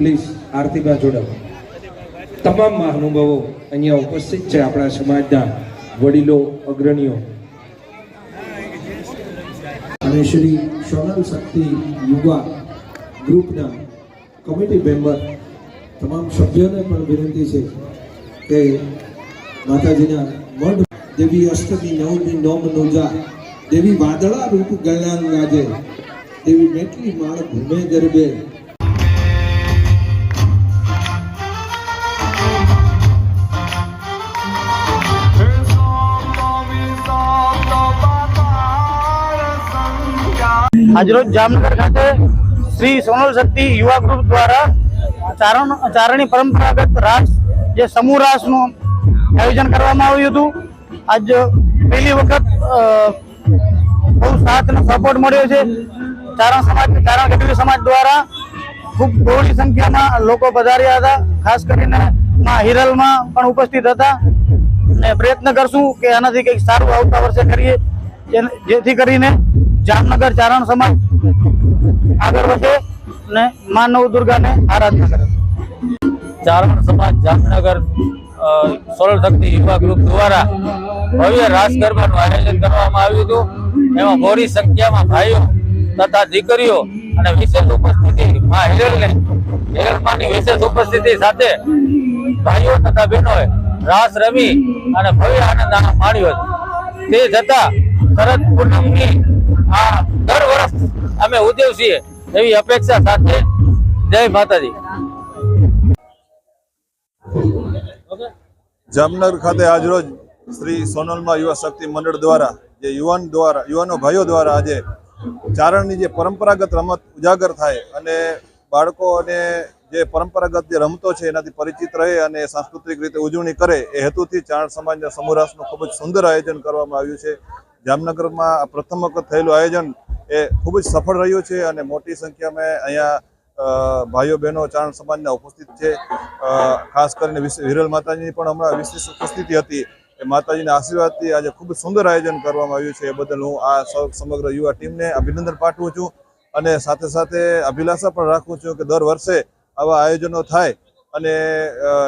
Please આરતીબા જોડાવો તમામ મહાનુભાવો અહીંયા ઉપસ્થિત છે આપણા સમાજના વડીલો, અગ્રણીઓ. અને શ્રી સોનલ શક્તિ યુવા ગ્રુપના કમિટી મેમ્બર તમામ સભ્યોને પણ વિનંતી છે કે માતાજીના મઢ દેવી અષ્ટમી, નવમી, નોમ નોજા દેવી વાદળા રૂપ ગળાંગ રાજે દેવી મેટલી માળ ભૂમે ગરબે આજરોજ જામનગર ખાતે શ્રી સોનલ શક્તિ યુવા ગ્રુપ દ્વારા ચારણ ચારણી પરંપરાગત રાસ, જે સમૂહ રાસનું આયોજન કરવામાં આવ્યું હતું. આજ પહેલી વખત બહુ સાથ અને સપોર્ટ મળ્યો છે. ચારણ સમાજ, ચારણ ગઢવી સમાજ દ્વારા ખૂબ બહોળી સંખ્યામાં લોકો પધાર્યા હતા. ખાસ કરીને માં હિરલમાં પણ ઉપસ્થિત હતા. અને પ્રયત્ન કરશું કે આનાથી કંઈક સારું આવતા વર્ષે કરીએ. જેથી કરીને જામનગર ચારણ સમાજ આગળ વધે અને મા નવ દુર્ગાને આરાધના કરે. ચારણ સમાજ જામનગર સોલર શક્તિ યુવા ગ્રુપ દ્વારા ભવ્ય રાસ ગરબાનું આયોજન કરવામાં આવ્યું હતું. એમાં મોટી સંખ્યામાં ભાઈઓ તથા દીકરીઓ અને વિશેષ ઉપસ્થિતિ મા હિરલને હિરલમાની વિશેષ ઉપસ્થિતિ સાથે ભાઈઓ તથા બહેનોએ રાસ રમી અને ભવ્ય આનંદ માણ્યો હતો. તે જતા તરત પૂનમની દર વર્ષ અમે ઉજવશીએ એવી અપેક્ષા સાથે. જય માતાજી. જામનગર ખાતે આજરોજ શ્રી સોનલમાં યુવા શક્તિ મંડળ દ્વારા, જે યુવાન દ્વારા, યુવાનો ભાઈઓ દ્વારા આજે ચારણની જે પરંપરાગત રમત ઉજાગર થાય અને બાળકો અને જે પરંપરાગત જે રમતો છે એનાથી પરિચિત રહે અને સાંસ્કૃતિક રીતે ઉજવણી કરે, એ હેતુથી ચારણ સમાજના સમુરાસનું ખૂબ જ સુંદર આયોજન કરવામાં આવ્યું છે. જામનગરમાં પ્રથમ વખત થયેલું આયોજન એ ખૂબ જ સફળ રહ્યું છે અને મોટી સંખ્યામાં અહીંયા ભાઈઓ બહેનો ચારણ સમાજના ઉપસ્થિત છે. ખાસ કરીને વિરલ માતાજીની પણ હમણાં વિશેષ ઉપસ્થિતિ હતી. એ માતાજીના આશીર્વાદથી આજે ખૂબ સુંદર આયોજન કરવામાં આવ્યું છે. એ બદલ હું આ સમગ્ર યુવા ટીમને અભિનંદન પાઠવું છું અને સાથે સાથે અભિલાષા પણ રાખું છું કે દર વર્ષે આવા આયોજનો થાય અને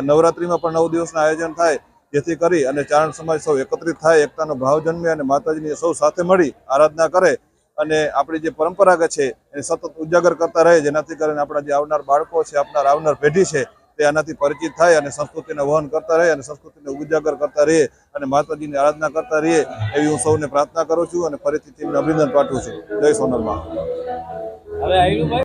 નવરાત્રિમાં પણ નવ દિવસના આયોજન થાય. જેથી કરી અને ચારણ સમાજ સૌ એકત્રિત થાય, એકતાનો ભાવ જન્મે અને માતાજીની સૌ સાથે મળી આરાધના કરે અને આપણી જે પરંપરાગત છે, એને સતત ઉજાગર કરતા રહે, જેનાથી કરીને આપણા જે આવનાર બાળકો છે, આપનાર આવનાર પેઢી છે, તે આનાથી પરિચિત થાય અને સંસ્કૃતિને વહન કરતા રહે અને સંસ્કૃતિને ઉજાગર કરતા રહે અને માતાજીની આરાધના કરતા રહીએ, એવી હું સૌને પ્રાર્થના કરું છું અને ફરીથી તેમને અભિનંદન પાઠવું છું. જય સોનલમાં